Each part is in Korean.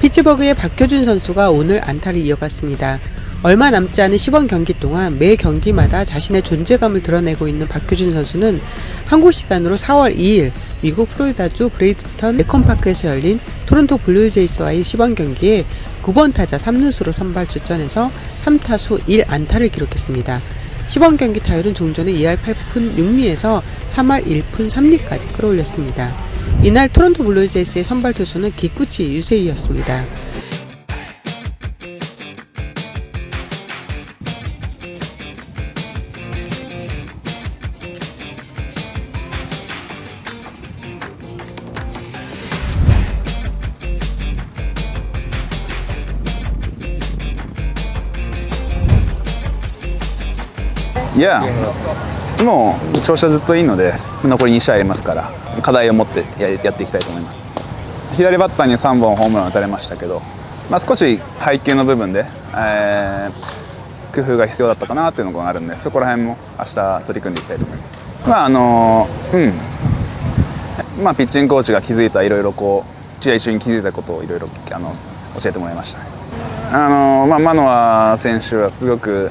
피츠버그의 박효준 선수가 오늘 안타를 이어갔습니다. 얼마 남지 않은 시범 경기 동안 매 경기마다 자신의 존재감을 드러내고 있는 박효준 선수는 한국 시간으로 4월 2일 미국 플로리다주 브레이드턴 에컨파크에서 열린 토론토 블루제이스와의 시범 경기에 9번 타자 3루수로 선발 출전해서 3타수 1안타를 기록했습니다. 시범 경기 타율은 종전의 2할 8푼 6리에서 3할 1푼 3리까지 끌어올렸습니다. 이날 토론토 블루제이스의 선발 투수는 기쿠치 유세이였습니다. いや、もう調子はずっといいので、残り2試合ありますから、課題を持ってややっていきたいと思います。左バッターに3本ホームラン打たれましたけど、まあ、少し配球の部分で、えー工夫が必要だったかなっていうのがあるんで、そこら辺も明日取り組んでいきたいと思います。まああのうん、まあピッチングコーチが気づいたいろいろこう試合中に気づいたことをいろいろあの教えてもらいましたね。あのまあマノア選手はすごく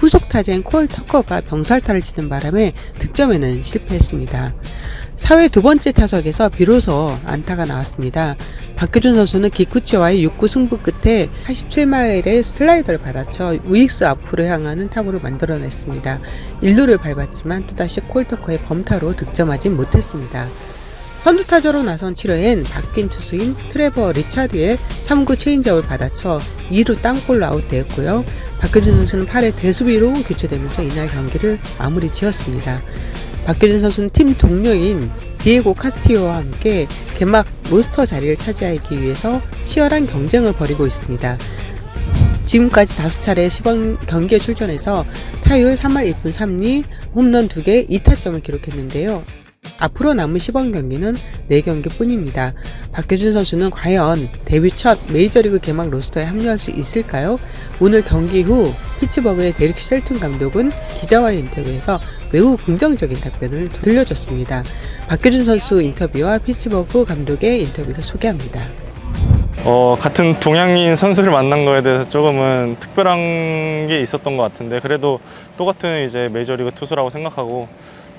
후속 타자인 콜 터커가 병살타를 치는 바람에 득점에는 실패했습니다. 4회 두 번째 타석에서 비로소 안타가 나왔습니다. 박효준 선수는 기쿠치와의 6구 승부 끝에 87마일의 슬라이더를 받아쳐 우익수 앞으로 향하는 타구를 만들어냈습니다. 1루를 밟았지만 또다시 콜터커의 범타로 득점하진 못했습니다. 선두 타자로 나선 7회엔 바뀐 투수인 트레버 리차드의 3구 체인지업을 받아쳐 2루 땅볼로 아웃되었고요. 박효준 선수는 8회 대수비로 교체되면서 이날 경기를 마무리 지었습니다. 박효준 선수는 팀 동료인 디에고 카스티오와 함께 개막 로스터 자리를 차지하기 위해서 치열한 경쟁을 벌이고 있습니다. 지금까지 다섯 차례 시범 경기에 출전해서 타율 3할 1분 3리, 홈런 2개, 2타점을 기록했는데요. 앞으로 남은 시범 경기는 4경기 뿐입니다. 박효준 선수는 과연 데뷔 첫 메이저리그 개막 로스터에 합류할 수 있을까요? 오늘 경기 후 피츠버그의 데릭 셀튼 감독은 기자와의 인터뷰에서 매우 긍정적인 답변을 들려줬습니다. 박효준 선수 인터뷰와 피츠버그 감독의 인터뷰를 소개합니다. 어, 같은 동양인 선수를 만난 거에 대해서 조금은 특별한 게 있었던 것 같은데 그래도 똑같은 이제 메이저리그 투수라고 생각하고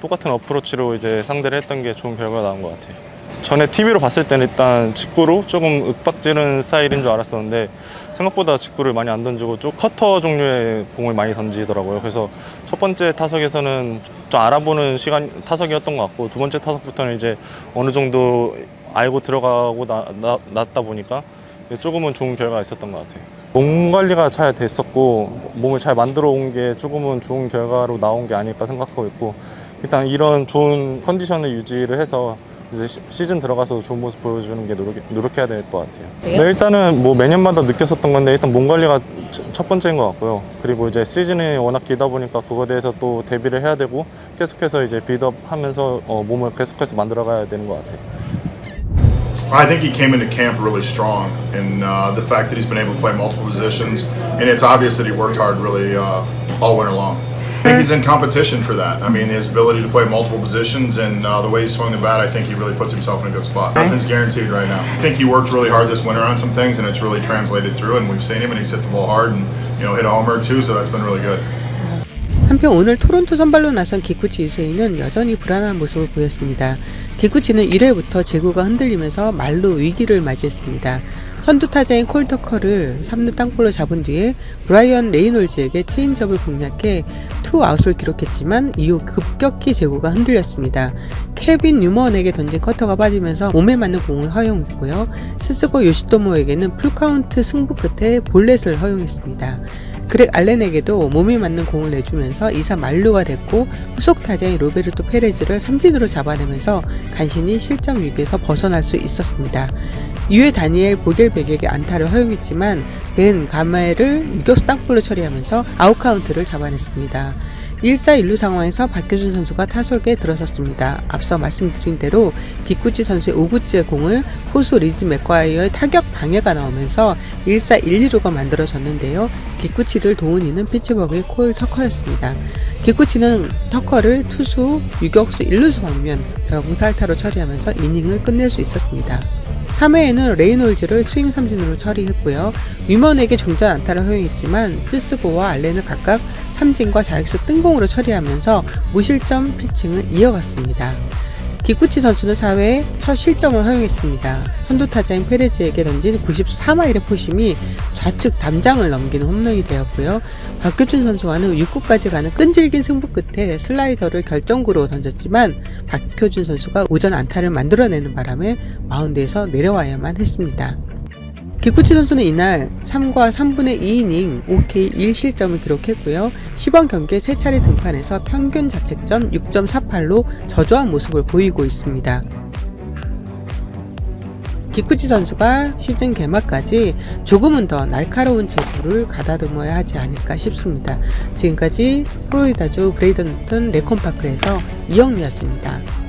똑같은 어프로치로 이제 상대를 했던 게 좋은 결과가 나온 것 같아요. 전에 TV로 봤을 때는 일단 직구로 조금 윽박지른 스타일인 줄 알았었는데 생각보다 직구를 많이 안 던지고 좀 커터 종류의 공을 많이 던지더라고요. 그래서 첫 번째 타석에서는 좀 알아보는 시간 타석이었던 것 같고 두 번째 타석부터는 이제 어느 정도 알고 들어가고 나, 나, 났다 보니까 조금은 좋은 결과가 있었던 것 같아요. 몸 관리가 잘 됐었고 몸을 잘 만들어 온 게 조금은 좋은 결과로 나온 게 아닐까 생각하고 있고 일단 이런 좋은 컨디션을 유지를 해서 이제 시- 시즌 들어가서 좋은 모습 보여주는 게 노력, 노력해야 될 것 같아요. 네, 일단은 뭐 매년마다 느꼈었던 건데 일단 몸 관리가 첫- 첫 번째인 것 같고요. 그리고 이제 시즌이 워낙 길다 보니까 그거에 대해서 또 대비를 해야 되고 계속해서 이제 빌드업 하면서 어, 몸을 계속해서 만들어 가야 되는 것 같아요. I think he came into camp really strong, and uh, the fact that he's been able to play multiple positions, and it's obvious that he worked hard really uh, all winter long. I think he's in competition for that. I mean, his ability to play multiple positions and uh, the way he swung the bat, I think he really puts himself in a good spot. Nothing's guaranteed right now. I think he worked really hard this winter on some things, and it's really translated through. And we've seen him, and he's hit the ball hard, and you know, hit a homer too, so that's been really good. 한편 오늘 토론토 선발로 나선 기쿠치 유세이는 여전히 불안한 모습을 보였습니다. 기쿠치는 1회부터 제구가 흔들리면서 말로 위기를 맞이했습니다. 선두 타자인 콜터커를 3루 땅볼로 잡은 뒤에 브라이언 레이놀즈에게 체인지업을 공략해 투 아웃을 기록했지만 이후 급격히 제구가 흔들렸습니다. 케빈 뉴먼에게 던진 커터가 빠지면서 몸에 맞는 공을 허용했고요. 스스고 요시토모에게는 풀카운트 승부 끝에 볼넷을 허용했습니다. 그렉 알렌에게도 몸이 맞는 공을 내주면서 2사 만루가 됐고 후속 타자인 로베르토 페레즈를 삼진으로 잡아내면서 간신히 실점 위기에서 벗어날 수 있었습니다. 2회 다니엘 보겔백에게 안타를 허용했지만 벤 가마엘을 유격수 땅볼로 처리하면서 아웃카운트를 잡아냈습니다. 1사 1루 상황에서 박효준 선수가 타석에 들어섰습니다. 앞서 말씀드린 대로 기쿠치 선수의 5구째 공을 포수 리즈 맥과이어의 타격 방해가 나오면서 1사 1, 2루가 만들어졌는데요. 기쿠치를 도운 이는 피츠버그의 콜 터커였습니다. 기쿠치는 터커를 투수, 유격수, 1루수 방면 병살타로 처리하면서 이닝을 끝낼 수 있었습니다. 3회에는 레이놀즈를 스윙 삼진으로 처리했고요. 위먼에게 중전 안타를 허용했지만 시스고와 알렌을 각각 삼진과 자익수 뜬공으로 처리하면서 무실점 피칭을 이어갔습니다. 기쿠치 선수는 4회에 첫 실점을 허용했습니다. 선두 타자인 페레즈에게 던진 94마일의 포심이 좌측 담장을 넘기는 홈런이 되었고요. 박효준 선수와는 6구까지 가는 끈질긴 승부 끝에 슬라이더를 결정구로 던졌지만 박효준 선수가 우전 안타를 만들어내는 바람에 마운드에서 내려와야만 했습니다. 기쿠치 선수는 이날 3과 3분의 2이닝 5K 1실점을 기록했고요. 10원 경기에 3차례 등판해서 평균 자책점 6.48로 저조한 모습을 보이고 있습니다. 기쿠치 선수가 시즌 개막까지 조금은 더 날카로운 제구를 가다듬어야 하지 않을까 싶습니다. 지금까지 플로리다주 브레이던턴 레콘파크에서 이영미였습니다.